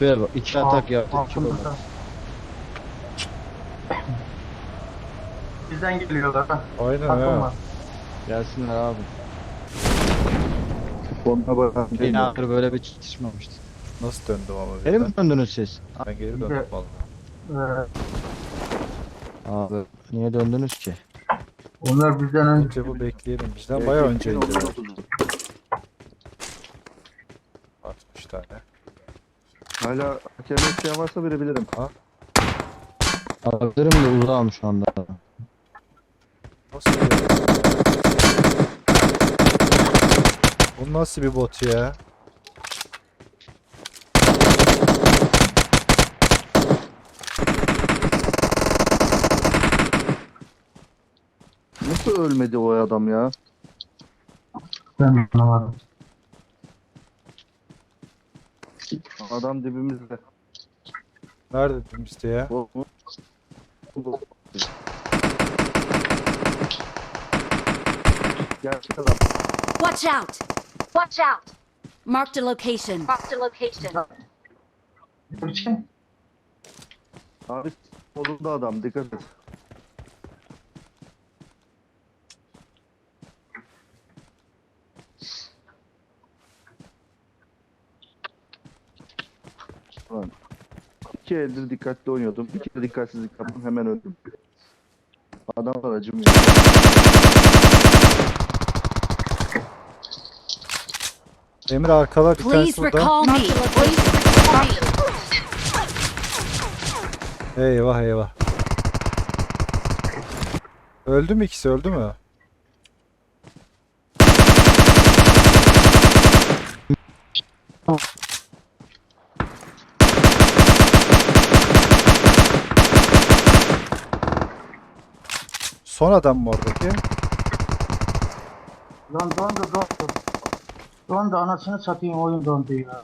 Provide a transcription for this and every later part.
Ver bak iki atak Alt- yaptı. iki altında. gol. Bizden geliyorlar ha. Aynen Takım ha. var. Gelsinler abi. Sonuna bakan Yine böyle bir çatışmamıştı. Nasıl döndüm ama Geri mi döndünüz siz? Ben geri döndüm valla. Ee, Abi niye döndünüz ki? onlar bizden önce. Önce bu bekleyelim. Bizden bayağı önceydi. 60 tane. Hala hakeme isteyen varsa verebilirim. Alabilirim de uzağım şu anda. Nasıl bir... Bu nasıl bir bot ya? Nasıl ölmedi o adam ya? Ben anlamadım. Adam dibimizde. Nerede demişti ya? Gerçek adam. Watch out! Watch out! Marked a location. Marked a location. Abi solunda adam dikkat et. Lan. İki eldir dikkatli oynuyordum. Bir kere dikkatsizlik yaptım hemen öldüm. Adamlar acımıyor. Emir arkada bir tanesi Please burada. recall me. Please recall me. Eyvah eyvah. Öldü mü ikisi öldü mü? Son adam mı oradaki? Lan dondu dondu. Dondu anasını satayım oyun dondu ya.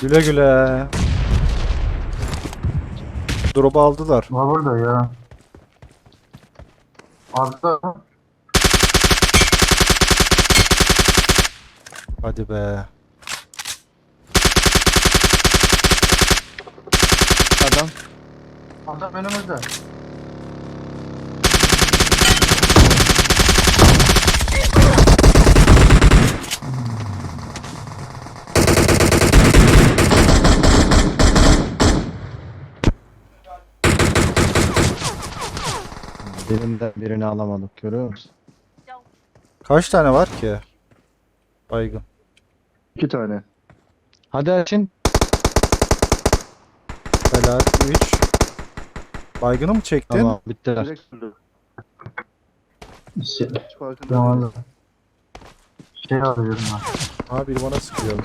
Güle güle. Drop'u aldılar. Var burada ya. Arda Hadi be. Adam adam önümüzde. birinden birini alamadık görüyor musun? Kaç tane var ki? Baygın. İki tane. Hadi açın. Helal 3. Baygını mı çektin? Tamam bittiler. Direkt öldü. Şey, Hiç farkında tamam. değilim. Şey arıyorum ben. Ha biri bana sıkıyor.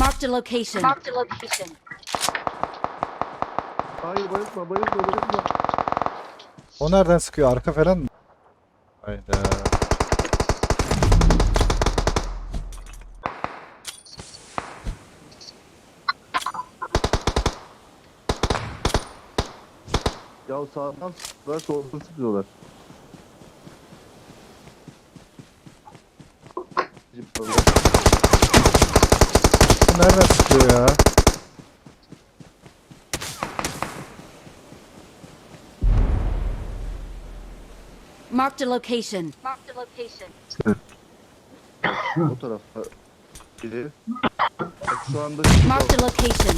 Marked a location. Marked a location. Hayır bayıltma bayıltma bayıltma. O nereden sıkıyor? Arka falan mı? Hayda. Ya sağdan sıkıyorlar soldan sıkıyorlar. Nereden sıkıyor ya? Marked a location. Marked a location. O tarafta biri. Bak Şu anda şu Marked a location.